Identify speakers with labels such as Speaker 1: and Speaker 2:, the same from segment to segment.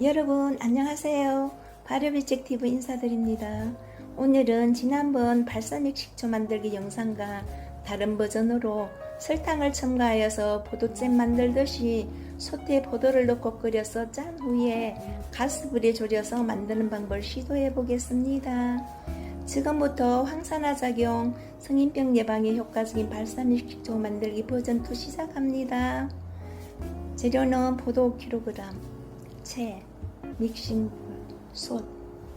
Speaker 1: 여러분 안녕하세요. 발효비책 TV 인사드립니다. 오늘은 지난번 발사믹 식초 만들기 영상과 다른 버전으로 설탕을 첨가하여서 포도잼 만들듯이 솥에 포도를 넣고 끓여서 짠 후에 가스불에 졸여서 만드는 방법을 시도해 보겠습니다. 지금부터 황산화 작용, 성인병 예방에 효과적인 발사믹 식초 만들기 버전 2 시작합니다. 재료는 포도 5kg, 채, 믹싱볼, 솥,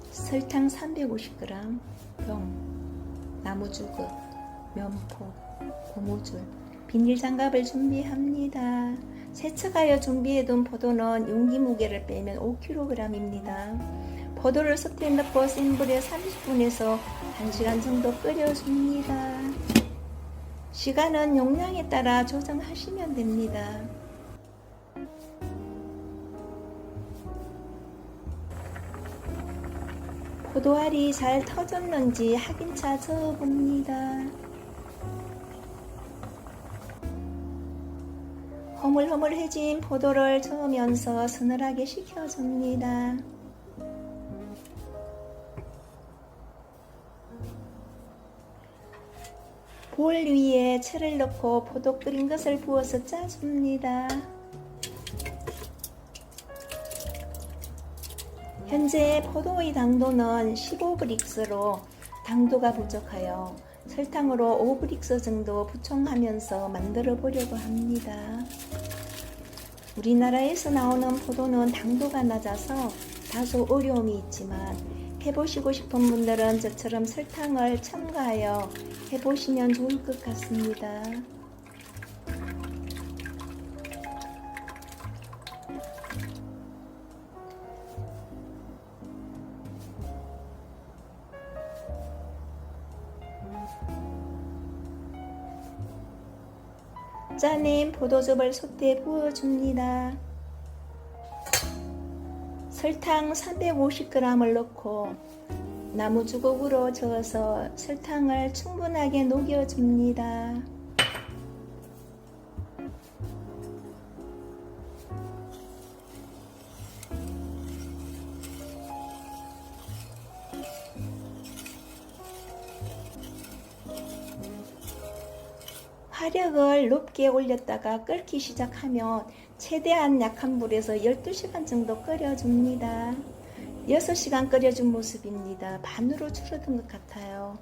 Speaker 1: 설탕 350g, 병, 나무 주걱, 면포, 고무줄, 비닐 장갑을 준비합니다. 세척하여 준비해둔 포도는 용기 무게를 빼면 5kg입니다. 포도를 솥에 넣고 센 불에 30분에서 1시간 정도 끓여줍니다. 시간은 용량에 따라 조정하시면 됩니다. 포도알이 잘 터졌는지 확인차 저어봅니다. 허물허물해진 포도를 저으면서 서늘하게 식혀줍니다. 볼 위에 채를 넣고 포도 끓인 것을 부어서 짜줍니다. 현재 포도의 당도는 15브릭스로 당도가 부족하여 설탕으로 5브릭스 정도 부총하면서 만들어 보려고 합니다. 우리나라에서 나오는 포도는 당도가 낮아서 다소 어려움이 있지만 해보시고 싶은 분들은 저처럼 설탕을 첨가하여 해보시면 좋을 것 같습니다. 짜낸 포도즙을 솥에 부어줍니다. 설탕 350g을 넣고 나무 주걱으로 저어서 설탕을 충분하게 녹여줍니다. 화력을 높게 올렸다가 끓기 시작하면 최대한 약한 불에서 12시간 정도 끓여줍니다. 6시간 끓여준 모습입니다. 반으로 줄어든 것 같아요.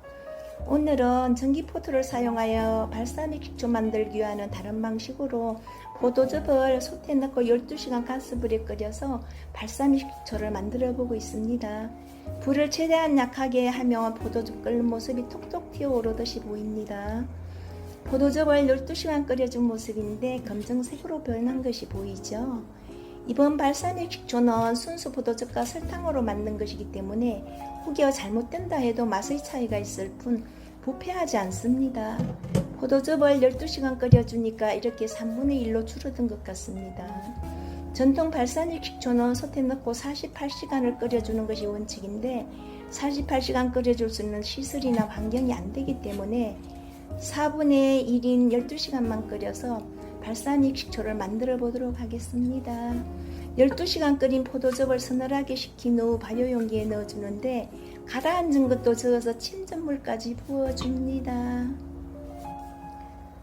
Speaker 1: 오늘은 전기포트를 사용하여 발사믹 식초 만들기 위한 다른 방식으로 포도즙을 솥에 넣고 12시간 가스불에 끓여서 발사믹 식초를 만들어 보고 있습니다. 불을 최대한 약하게 하면 포도즙 끓는 모습이 톡톡 튀어오르듯이 보입니다. 포도즙을 12시간 끓여준 모습인데 검정색으로 변한 것이 보이죠? 이번 발사믹 식초는 순수 포도즙과 설탕으로 만든 것이기 때문에 혹여 잘못된다 해도 맛의 차이가 있을 뿐 부패하지 않습니다. 포도즙을 12시간 끓여주니까 이렇게 3분의 1로 줄어든 것 같습니다. 전통 발사믹 식초는 솥에 넣고 48시간을 끓여주는 것이 원칙인데 48시간 끓여줄 수 있는 시설이나 환경이 안 되기 때문에 4분의 1인 12시간만 끓여서 발사믹 식초를 만들어 보도록 하겠습니다. 12시간 끓인 포도즙을 서늘하게 식힌 후 발효용기에 넣어주는데 가라앉은 것도 저어서 침전물까지 부어줍니다.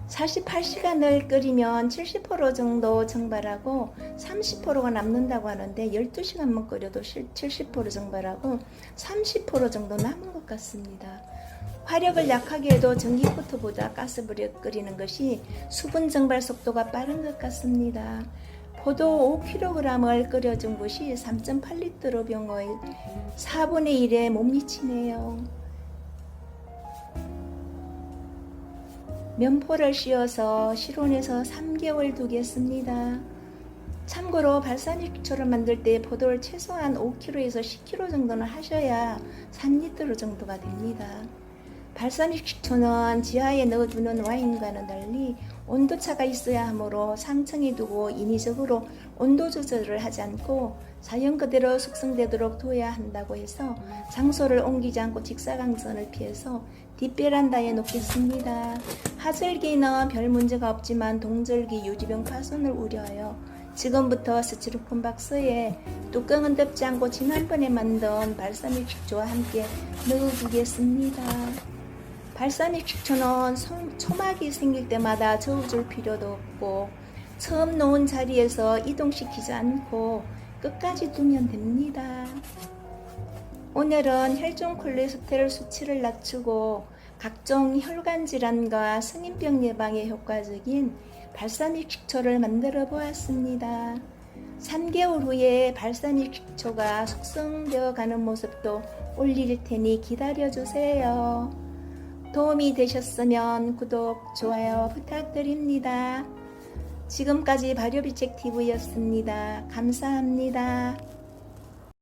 Speaker 1: 48시간을 끓이면 70% 정도 증발하고 30%가 남는다고 하는데 12시간만 끓여도 70% 증발하고 30% 정도 남은 것 같습니다. 화력을 약하게 해도 전기포트보다 가스불에 끓이는 것이 수분 증발 속도가 빠른 것 같습니다. 포도 5kg을 끓여준 것이 3.8리터 병의 4분의 1에 못 미치네요. 면포를 씌워서 실온에서 3개월 두겠습니다. 참고로 발사믹초를 만들 때 포도를 최소한 5kg에서 10kg 정도는 하셔야 3리터 정도가 됩니다. 발사믹 식초는 지하에 넣어두는 와인과는 달리 온도차가 있어야 하므로 상층에 두고 인위적으로 온도 조절을 하지 않고 자연 그대로 숙성되도록 둬야 한다고 해서 장소를 옮기지 않고 직사광선을 피해서 뒷베란다에 놓겠습니다. 하절기는 별 문제가 없지만 동절기 유지병 파손을 우려하여 지금부터 스티로폼 박스에 뚜껑은 덮지 않고 지난번에 만든 발사믹 식초와 함께 넣어주겠습니다. 발사믹 식초는 소- 초막이 생길 때마다 저어줄 필요도 없고 처음 놓은 자리에서 이동시키지 않고 끝까지 두면 됩니다. 오늘은 혈중 콜레스테롤 수치를 낮추고 각종 혈관 질환과 성인병 예방에 효과적인 발사믹 식초를 만들어 보았습니다. 3개월 후에 발사믹 식초가 숙성되어 가는 모습도 올릴 테니 기다려 주세요. 도움이 되셨으면 구독, 좋아요 부탁드립니다. 지금까지 발효비책 TV였습니다. 감사합니다.